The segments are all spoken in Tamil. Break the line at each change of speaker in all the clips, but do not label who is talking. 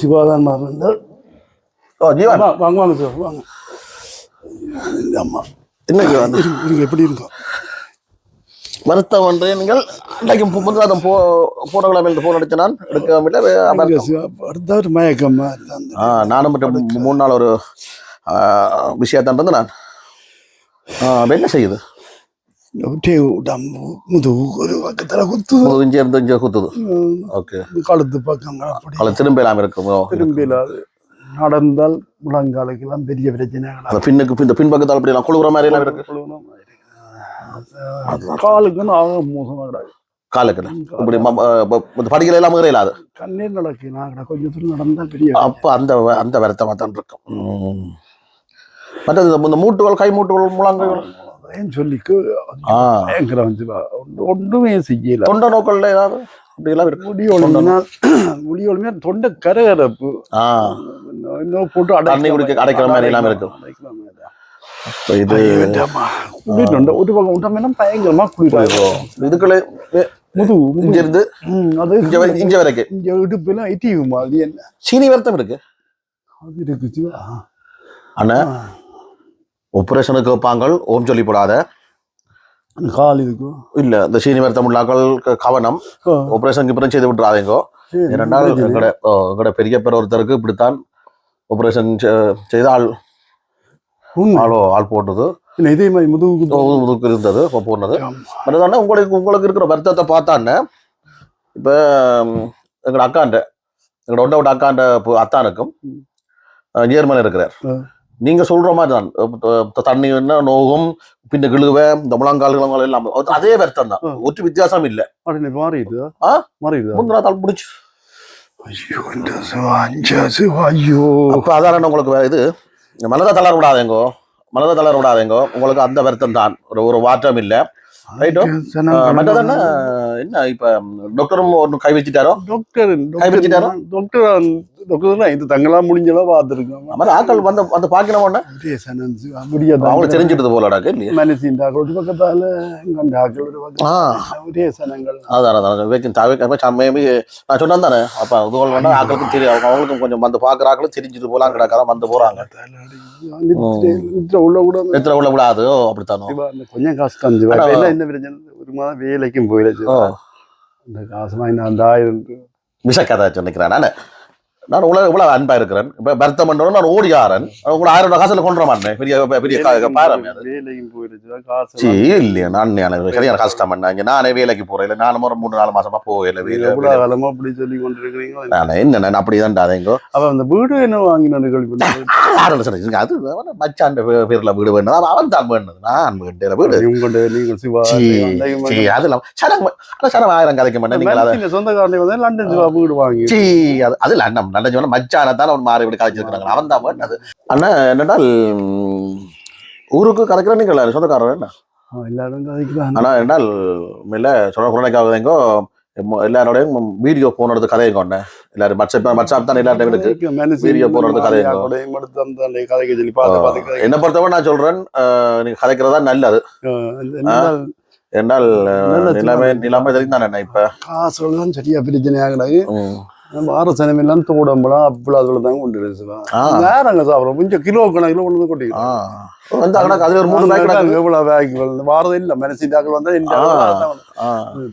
சிவாதான் இருந்தால்
ஓ ஜீவன்.
வாங்க வாங்க சார் வாங்க. அம்மா
வந்து.
இருங்க எப்படி இருக்கும்
வருத்தம் வந்து நீங்கள். அன்றைக்கு முந்தாதம் போ போன கிழமை போன் அடிச்ச நான். எடுக்கவில்லை
ஒரு மயக்கமா? இருந்தாங்க
ஆ நானும் மட்டும் மூணு நாள் ஒரு விஷயத்தான் நான். என்ன செய்யுது?
முதுகு ஒரு பக்கத்தில் குத்து
இஞ்சி இருந்து இஞ்சி குத்துது ஓகே
கழுத்து பக்கங்கள் அப்படி
திரும்ப இல்லாமல் இருக்குமோ
திரும்பி இல்லாது நடந்தால் முழங்காலுக்கெல்லாம் பெரிய பிரச்சனை
பின்னுக்கு இந்த பின்பக்கத்தால் அப்படி எல்லாம் குழுவுற மாதிரி எல்லாம் இருக்கு
காலுக்கு ஆக மோசமாக
காலுக்கு இப்படி படிகள் எல்லாம் முறையில் அது
கண்ணீர் நடக்கு நான் கொஞ்சம் தூரம் நடந்தால் பெரிய
அப்போ அந்த அந்த வருத்தமாக தான் இருக்கும். மற்றது இந்த மூட்டுகள் கை மூட்டுகள் முழங்கைகள்
அதையும் சொல்லிக்கு
ஆ.
பயங்கரம் வந்து ஒன்று- ஒன்றுமே செய்யல.
தொண்டை நோக்கல்ல ஏதாவது? அப்படி எல்லாம் இருக்கு
முடி ஒழுங்கினா முடி ஒழுங்கினா தொண்டை கரகரப்பு.
ஆ.
இன்னும் போட்டு
தண்ணி குடிக்க அடைக்கிற மாதிரி எல்லாம் இருக்கும். இது.
குளிர் ஒரு பக்கம் விட்டோம்னா பயங்கரமா குளிராயிரும்.
இதுக்குள்ள
முதுகு
இங்க. இருந்து
அது
இங்க வரை- இங்க வரைக்கும்
இங்க இடுப்புலாம் இட்டியும் அது என்ன?
சீனி வருத்தம் இருக்கு.
அது இருக்குது
அண்ணா ஆபரேஷனுக்கு வைப்பாங்கள் ஓம் சொல்லி போடாத
கால் இருக்கும்
இல்ல இந்த சீனி வருத்தம் உள்ளாக்கள் க- கவனம். ஆபரேஷனுக்கு பிறகு செய்து விட்டுறாதீங்கோ.
முடிஞ்சது.
எங்கட எங்கட பெரிய பேர் ஒருத்தருக்கு இப்படித்தான் ஆபரேஷன் செய்த ஆள். ஆளோ ஆள் போட்டது.
இதே மாதிரி முதுகு.
முதுக்கு இருந்தது இப்போ போனது. அதுதானே உங்களுக்கு உங்களுக்கு இருக்கிற வருத்தத்தை பார்த்தானே இப்போ எங்களோட அக்காண்ட எங்களோட ஒண்ட விட்ட அக்காண்ட அத்தானுக்கும் ஜேர்மன் இருக்கிறார்.
ஆ.
நீங்க சொல்ற மாதிரி தான் தண்ணி என்ன நோகும் பின்ன கிழுவ இந்த முழங்கால் கிழங்கால் எல்லாம். அது வருத்தம் தான். ஒற்று வித்தியாசம் இல்லை.
மாறிடுதா.
ஆ?
மாறிடுதா?
முந்தின தாள் முடிச்சு.
ஐயோ இந்த சிவா, அஞ்சா சிவா, ஐயோ.
அப்போ அதான உங்களுக்கு இது? மனதை தளர விடாதேங்கோ. மனதை தளர விடாதேங்கோ. உங்களுக்கு அந்த வருத்தம் தான். ஒரு ஒரு மாற்றம் இல்லை. ரைட்டோ
சனம்
மற்றது என்ன இப்ப டாக்டரும் ஒன்று கை வச்சுட்டாரோ?
டாக்டர்
கை பிடிச்சிட்டாரா?
டாக்டர் டாக்டர் இது பார்த்துருக்கோம்.
மாதிரி ஆட்கள் வந்து வந்து பார்க்கணும் உடனே
ஒரே சனம் சிவா, முடியாத
அவங்களுக்கு தெரிஞ்சிட்டது போலடாக்கு இல்லையா?
மனசின் டாக்டர் ஒரு பக்கத்தால எங்க டாக்டர் ஒரு
ஆ.
பக்கம் ஒரே சனங்கள்.
அதான் அதான் வேக்கும் தவிர சமயமே நான் சொன்னேன் தானே அப்ப இதுகள் வேணா ஆட்களுக்கும் தெரியும் அவங்க அவங்களுக்கும் கொஞ்சம் வந்து பார்க்குற தெரிஞ்சுட்டு போலாம் கிடக்காத வந்து போறாங்க.
நித்திரை நித்திரை உள்ள கூட
எத்தனை உள்ள விடாது அப்படித்தானோ?
கொஞ்சம் கஷ்டம் என்ன பிரச்சனை? ஒரு மாதம் வேலைக்கும் போயிடுச்சு அந்த காசு வாங்கி அந்த ஆயிரம்
விஷக்கதை சொன்னிக்கிறேன் நான் நான் உலக இவ்வளவு அன்பா இருக்கிறேன். இப்ப பர்த்தம் பண்ணணும் நான் ஓடியாரன். கூட ஆயிரம் ரூபாய் காசுல கொண்டு மாட்டேன் பெரிய பெரிய பாரம் அது
வேலைக்கும் போயிடுச்சு. காசு
சீ இல்லையா. நான் எனக்கு சரியான கஷ்டம் பண்ணாங்க நானே வேலைக்கு போறேன். இல்லை நானும் ஒரு மூணு நாலு மாசமா போகல வேலை
அப்படி சொல்லி கொண்டிருக்கிறீங்களோ?
நான் என்ன நான் அப்படிதான் அதேங்கோ
அப்ப அந்த வீடு என்ன வாங்கினு கேள்வி
அது பே- பேர்ல வீடு வேணும் அவன் தான் வேணும் நான் வேண்டிய வீடு.
உங்கள்கிட்ட நீங்கள் சிவா
ஆயிரம் கதைக்க மாட்டேன் நீங்கள்
சொந்தக்காரனை வந்து லண்டன் சிவா வீடு வாங்கி
அது அண்ணன் நல்ல சொன்ன மச்சான தான் அவன் மாறி இப்படி கதைச்சிருக்கிறாங்க அவன் தான் அது. அண்ணா என்னடால் ம், ஊருக்கு கதைக்கிற நீங்கள் சொந்தக்காரர் என்ன
ஆ, எல்லாரும் கதைக்கிறாங்க
ஆனா என்னடால் மேல சொன்ன குழந்தைக்காகதேங்கோ எல்லாரோடையும் வீடியோ போன் எடுத்து கதைங்க ஒண்ணு எல்லாரும் வாட்ஸ்அப் வாட்ஸ்அப் தான் எல்லார்ட்டையும் இருக்கு. வீடியோ போடுறது கதை இருக்கும்.
கதைக்க சொல்லி பார்த்து பார்த்து கதை
என்ன பொறுத்தவரை நான் சொல்றேன் நீங்க கதைக்கிறதா நல்லது. என்னால். நிலைமை நிலைமை தெரியும் தானே என்ன இப்ப?
காசுகள் தான் சரியா பிரச்சனை ஆகிடாது நம்ம அரசனம் எல்லாம் தோடம்பலாம் அப்பளம் அதுல தான் கொண்டு
ஆ.
நேரங்க சாப்பிடும் கொஞ்சம் கிலோ கணக்கில் கொண்டு வந்து கொட்டிக்கிறோம்
ஆ. வந்து அக்கடக்கு அதுல ஒரு மூணு பேக் கிடக்கு
எவ்வளவு பேக்குகள் வாரது இல்ல. மனசிட்டாக்கள் வந்தா இந்த
ஆ.
அளவு தான் வந்து.
ஆ.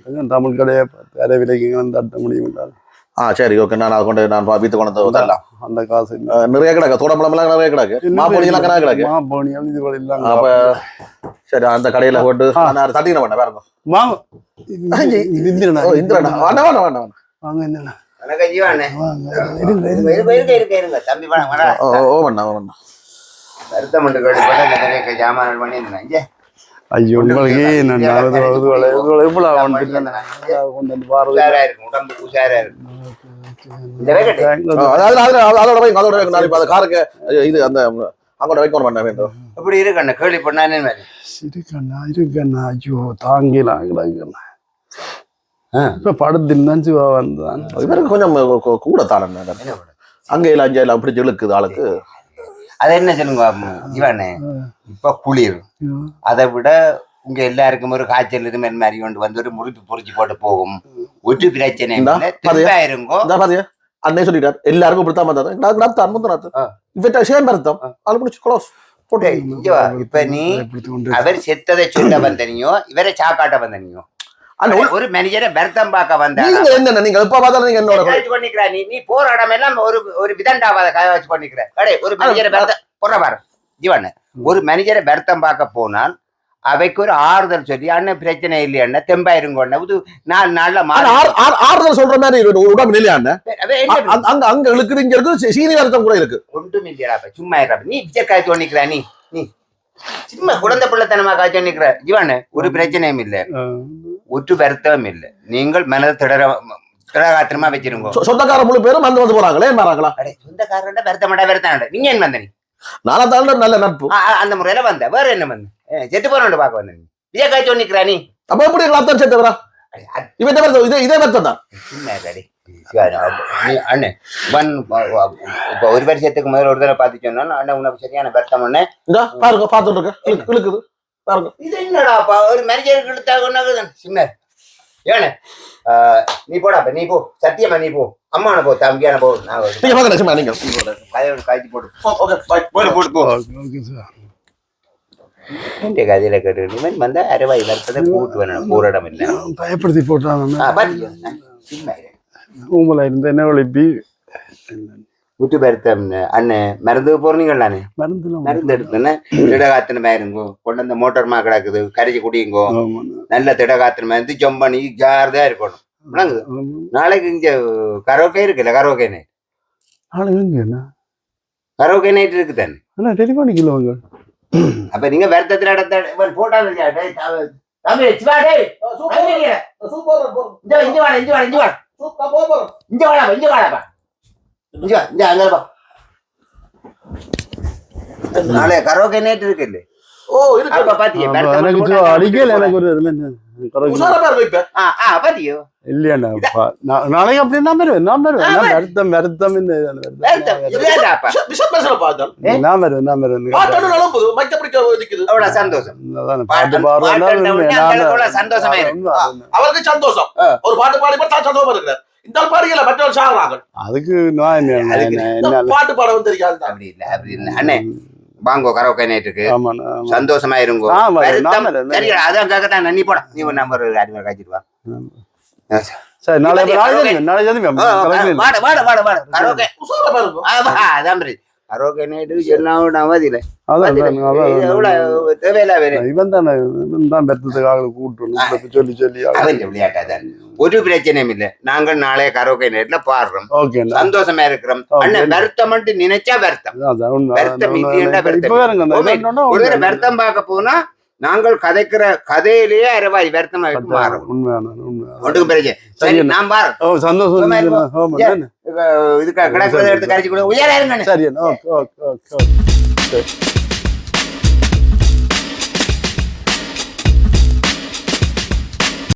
கொஞ்சம் தமிழ் கடையை வேற விலைக்கு வந்து தட்ட முடியும்
ஆ சரி ஓகே. நான் அதை கொண்டு நான் வீட்டு கொண்டு வந்து தரலாம்.
அந்த காசு இல்ல.
நிறைய கிடக்கு. தோடம்பழம் எல்லாம் நிறைய கிடக்கு. மாப்பொடி எல்லாம் கணக்கு கிடக்கு.
மாப்போனியால் இதுகள் எல்லாம்
அப்ப சரி அந்த கடையில போட்டு நான் தட்டின பண்ண பாருங்க
வாங்க. இது இந்திரனா?
இந்திரனா? வேண்டாம் வேண்டாம் வேண்டாம்.
வாங்க என்னண்ணா ஐயோ உங்களுக்கு நான் இது இது இது எவ்வளவு வந்துட்டு கொண்டு வந்து வாரது
உஷாரா இருக்கும் உடம்பு உஷாரா இருக்கும்
அதோட வைங்க அதோட இப்ப அந்த காருக்கு இது அந்த அங்கோட வைக்கணும் பண்ண வேண்டும்.
எப்படி இருக்கு அண்ணா கேள்வி பண்ணானே
இருக்கண்ணா இருக்கண்ணா ஐயோ தாங்கலாம். இப்ப படத்தில் தான் சிவா வந்தான்.
இவருக்கு கொஞ்சம் கூட தானே அங்க இல்ல அஞ்சு அப்படி இழுக்குது ஆளுக்கு.
அது என்ன சொல்லுங்க ஜீவாண்ணே இப்ப குளிர். அதை விட உங்க எல்லாருக்கும் ஒரு காய்ச்சல் இது மாதிரி மாதிரி கொண்டு வந்து ஒரு முறிப்பு பொறிச்சு போட்டு போகும். ஒரு பிரச்சனை இருங்கோ.
அண்ணே சொல்லிட்டார். எல்லாருக்கும் இப்படித்தான் வந்தாரு நான் நடத்தான். இவட்ட சேம் அர்த்தம். அது முடிச்சு க்ளோஸ்.
இப்ப நீ அவர் செத்ததை சொல்ல வந்தனியோ இவரை சாக்காட்ட வந்தனியோ?
உள்ள-
ஒரு மேனேஜரை பெர்த்தம் பார்க்க வந்த
நீங்க என்ன நீங்க எப்ப பார்த்தாலும் நீங்க என்னோட
கொண்டிருக்கிற நீ நீ போற இடம் எல்லாம் ஒரு ஒரு விதண்டாவாத காய வச்சு கொண்டிருக்கிற. அடே ஒரு மேனேஜரை பெர்த்த போற பாரு. ஜீவன் ஒரு மேனேஜரை பெர்த்தம் பார்க்க போனால் அவைக்கு ஒரு ஆறுதல் சொல்லி அண்ணன் பிரச்சனை இல்லையா தெம்பாயிருங்க இது நாலு நாள்ல
ஆறுதல் சொல்ற மாதிரி உடம்பு நிலையா அங்க- அங்க இழுக்குது இங்க இருக்கு சீனி வருத்தம் கூட இருக்கு.
ஒன்றும் இல்லையாப்பா சும்மா இருப்பா நீ விஜய் காய்ச்சி கொண்டிருக்கிற நீ நீ. சும்மா குழந்தை பிள்ளைத்தனமா காய்ச்சி கொண்டிருக்கிற. ஜீவன் ஒரு பிரச்சனையும் இல்லை. ஒற்று வருத்தமும் இல்லை நீங்கள் மனதை திடற திடகாத்திரமா வச்சிருங்க
சொந்தக்கார முழு பேரும் வந்து வந்து போறாங்களே மாறாங்களா
அடே சொந்தக்காரன்டா வருத்தமாடா வருத்தாண்டா நீங்க என்ன வந்த நீ
நானா தான் நல்ல நட்பு
அந்த முறையில வந்த வேற என்ன வந்து செத்து போனோண்டு பார்க்க வந்த விஜய் காய்ச்சி கொண்டிருக்கிற நீ
அப்ப எப்படி எங்களை அத்தம் சேர்த்தவரா
அடே, அது
இவன் வருத்தம் இதே இதே வருத்தம் தான்
அண்ணே இப்ப ஒரு வருஷத்துக்கு முதல்ல ஒரு தடவை பார்த்து சொன்னா அண்ணன் உனக்கு சரியான வருத்தம் ஒண்ணு
பாருங்க பார்த்துட்டு இருக்க இழுக்கு- இழுக்குது பாருங்க
இது என்னடாப்பா ஒரு மேனேஜருக்கு எடுத்தாங்க சின்ன. ஏனே? ஆ, நீ போடாப்பா நீ போ. சத்தியமா நீ போ. அம்மான போ தம்பியான போ. நான் ஒரு
நீங்க பாருங்க நிச்சயமா நீங்க.
கதையை ஒண்ணு காய்ச்சி போட்டு
ஓகே பை
போடு போட்டு போ? சும்மா இரு. விட்டு வருத்தம் அண்ணன் மருந்து போறீங்களானே
மருந்துல
மருந்து எடுத்துன்னு திடகாத்தின மேருங்கோ கொண்டு வந்து மோட்டர்மா கிடக்குது கரைச்சி குடியுங்கோ நல்ல திடகாத்தின மருந்து ஜம்பனி ஜாரதா இருக்கணும். விளங்குது. நாளைக்கு இங்க கரோக்கே இருக்குல்ல கரோக்கே நைட் கரோக்கே நைட் இருக்கு தானே
அண்ணா டெலிஃபோனிக்கில் வாங்க.
அப்ப நீங்க வருத்தத்துல இடத்த போட்டாங்க தம்பி, இங்க இங்க இங்க வாடா, இங்க வாடா, இங்க வாடா. இங்க வாடாப்பா, இங்க வாடாப்பா. இங்க வா, இங்க அங்க வா. நாளை கரோக்கே நைட் இருக்கு இல்ல
ஓ இருக்கு
அப்ப பாத்தியா வருத்தம்
எனக்கு அடிக்கல. எனக்கு ஒரு இதுல நாளைக்கு அப்படி நான் வருவேன் நான் வருவேன் வருத்தம் வருத்தம் நான் வருவேன் நான்
சந்தோஷம் பாட்டு- சந்தோஷமா இருக்கு.
அவருக்கு சந்தோஷம் ஒரு பாட்டு பாடி சந்தோஷமா இருக்கிறார் இந்த ஆள் பாடுகல மற்றவர்கள் சாகுறாங்க
அதுக்கு நான் என்ன
பாட்டு பாடவும் தெரியாது
அப்படி இல்ல அப்படி இல்ல. அண்ணே வாங்கோ கரோக்கே நைட்டுக்கு. சந்தோஷமா இருங்கோ. சரி அதான் கேட்கத்தான் நீ போட. நீ ஒரு நம்பர் அறிமுறை காய்ச்சிட்டு வா.
சரி. நாளை நாளை.
வாட வாட வாட. வாட கரோக்கே அதான்
இவன் தான் இவன் தான் பெற்றதுக்காக கூட்டணும் சொல்லி சொல்லி
அவன் விளையாட்டாதான் ஒரு பிரச்சனையும் இல்ல. நாங்கள் நாளை கரோக்கே நைட்ல பாடுறோம் சந்தோஷமா இருக்கிறோம். அண்ணன். வருத்தம் நினைச்சா வருத்தம். வருத்தம் வருத்தம் பார்க்க போனா நாங்கள் கதைக்கிற கதையிலேயே அரைவாய் வருத்தமா ஒன்றுக்கும் பிரச்சனை சரி நான் பாரு.
ஓ சந்தோஷம்?
இதுக்கு கிடக்கிறத எடுத்து கரைச்சி கூட. உயர இருங்க.
சரி ஓகே ஓகே ஓகே